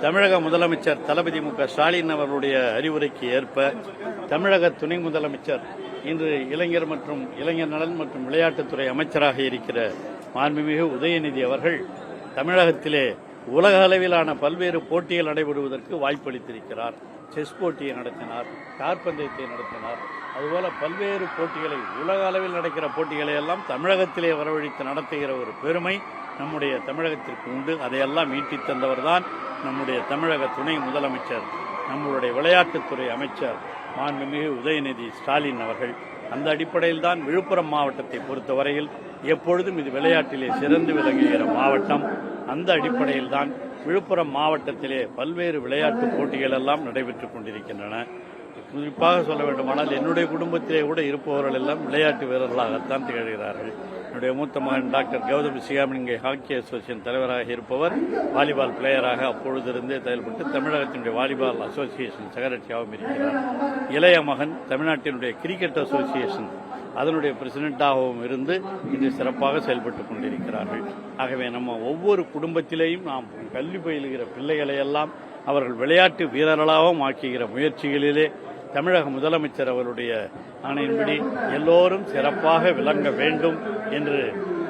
தமிழக முதலமைச்சர் தளபதி மு ஸ்டாலின் அவர்களுடைய அறிவுரைக்கு ஏற்ப தமிழக துணை முதலமைச்சர் இன்று இளைஞர் மற்றும் இளைஞர் நலன் மற்றும் விளையாட்டுத்துறை அமைச்சராக இருக்கிற மாண்புமிகு உதயநிதி அவர்கள் தமிழகத்திலே உலக அளவிலான பல்வேறு போட்டிகள் நடைபெறுவதற்கு வாய்ப்பளித்திருக்கிறார். செஸ் போட்டியை நடத்தினார் கார்பந்தயத்தை நடத்தினார். அதுபோல பல்வேறு போட்டிகளை உலக அளவில் நடக்கிற போட்டிகளை எல்லாம் தமிழகத்திலே வரவழைத்து நடத்துகிற ஒரு பெருமை நம்முடைய தமிழகத்திற்கு உண்டு. அதையெல்லாம் ஈட்டித் தந்தவர்தான் நம்முடைய தமிழக துணை முதலமைச்சர் நம்மளுடைய விளையாட்டுத்துறை அமைச்சர் மாண்புமிகு உதயநிதி ஸ்டாலின் அவர்கள். அந்த அடிப்படையில் தான் விழுப்புரம் மாவட்டத்தை பொறுத்தவரையில் எப்பொழுதும் இது விளையாட்டிலே சிறந்து விளங்குகிற மாவட்டம். அந்த அடிப்படையில் தான் விழுப்புரம் மாவட்டத்திலே பல்வேறு விளையாட்டு போட்டிகள் எல்லாம் நடைபெற்றுக் கொண்டிருக்கின்றன. குறிப்பாக சொல்ல வேண்டுமானால் என்னுடைய குடும்பத்திலே கூட இருப்பவர்கள் எல்லாம் விளையாட்டு வீரர்களாகத்தான் திகழ்கிறார்கள். என்னுடைய மூத்த மகன் டாக்டர் கௌதம் சிகாமணிங்கை இங்கே ஹாக்கி அசோசியேஷன் தலைவராக இருப்பவர் வாலிபால் பிளேயராக அப்பொழுதிருந்தே செயல்பட்டு தமிழகத்தினுடைய வாலிபால் அசோசியேஷன் செக்ரட்டரியாகவும் இருக்கிறார். இளைய மகன் தமிழ்நாட்டினுடைய கிரிக்கெட் அசோசியேஷன் அதனுடைய பிரசிடென்ட்டாகவும் இருந்து இன்று சிறப்பாக செயல்பட்டு கொண்டிருக்கிறார்கள். ஆகவே நம்ம ஒவ்வொரு குடும்பத்திலேயும் நாம் கல்வி பயிலுகிற பிள்ளைகளை எல்லாம் அவர்கள் விளையாட்டு வீரர்களாகவும் ஆக்குகிற முயற்சிகளிலே தமிழக முதலமைச்சர் அவருடைய ஆணையின்படி எல்லோரும் சிறப்பாக விளங்க வேண்டும் என்று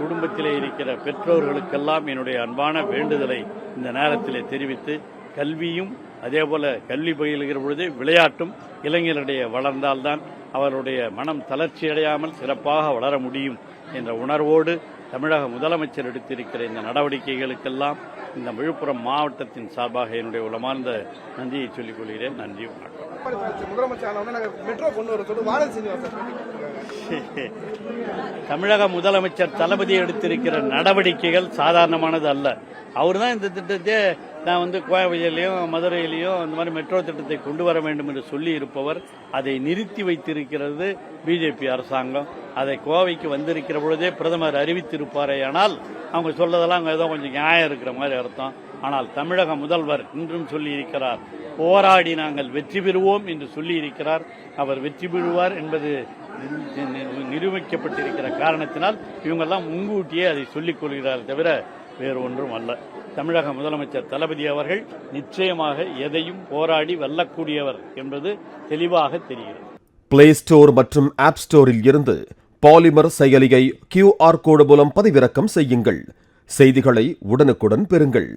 குடும்பத்திலே இருக்கிற பெற்றோர்களுக்கெல்லாம் என்னுடைய அன்பான வேண்டுதலை இந்த நேரத்திலே தெரிவித்து கல்வியும் அதேபோல கல்வி பயிலுகிற பொழுது விளையாட்டும் இளைஞரிடையே வளர்ந்தால்தான் அவருடைய மனம் தளர்ச்சி அடையாமல் சிறப்பாக வளர முடியும் என்ற உணர்வோடு தமிழக முதலமைச்சர் எடுத்திருக்கிற இந்த நடவடிக்கைகளுக்கெல்லாம் இந்த விழுப்புரம் மாவட்டத்தின் சார்பாக என்னுடைய உளமார்ந்த நன்றியை சொல்லிக் கொள்கிறேன். நன்றி வணக்கம். முதலமைச்சர் ஆன உடனே மெட்ரோ கொண்டு வர சொல்லி வானதி சீனிவாசன் தமிழக முதலமைச்சர் தளபதி எடுத்திருக்கிற நடவடிக்கைகள் சாதாரணமானது அல்ல. அவர் தான் இந்த திட்டத்தை நான் வந்து கோவையிலையும் மதுரையிலையும் இந்த மாதிரி மெட்ரோ திட்டத்தை கொண்டு வர வேண்டும் என்று சொல்லி இருப்பவர். அதை நிறுத்தி வைத்திருக்கிறது பிஜேபி அரசாங்கம். அதை கோவைக்கு வந்திருக்கிற பொழுதே பிரதமர் அறிவித்திருப்பாரேயானால் அவங்க சொல்றதெல்லாம் அங்கே ஏதோ கொஞ்சம் நியாயம் இருக்கிற மாதிரி அர்த்தம். ஆனால் தமிழக முதல்வர் இன்றும் சொல்லியிருக்கிறார் போராடி நாங்கள் வெற்றி பெறுவோம் என்று சொல்லியிருக்கிறார். அவர் வெற்றி பெறுவார் என்பது நிரூபிக்கப்பட்டிருக்கிற காரணத்தினால் இவங்கெல்லாம் முன்கூட்டியே அதை சொல்லிக் கொள்கிறார் தவிர வேறு ஒன்றும் அல்ல. தமிழக முதலமைச்சர் தளபதி அவர்கள் நிச்சயமாக எதையும் போராடி வெல்லக்கூடியவர் என்பது தெளிவாக தெரிகிறது. பிளே ஸ்டோர் மற்றும் ஆப் ஸ்டோரில் இருந்து பாலிமர் செயலியை கியூஆர் கோடு மூலம் பதிவிறக்கம் செய்யுங்கள். செய்திகளை உடனுக்குடன் பெறுங்கள்.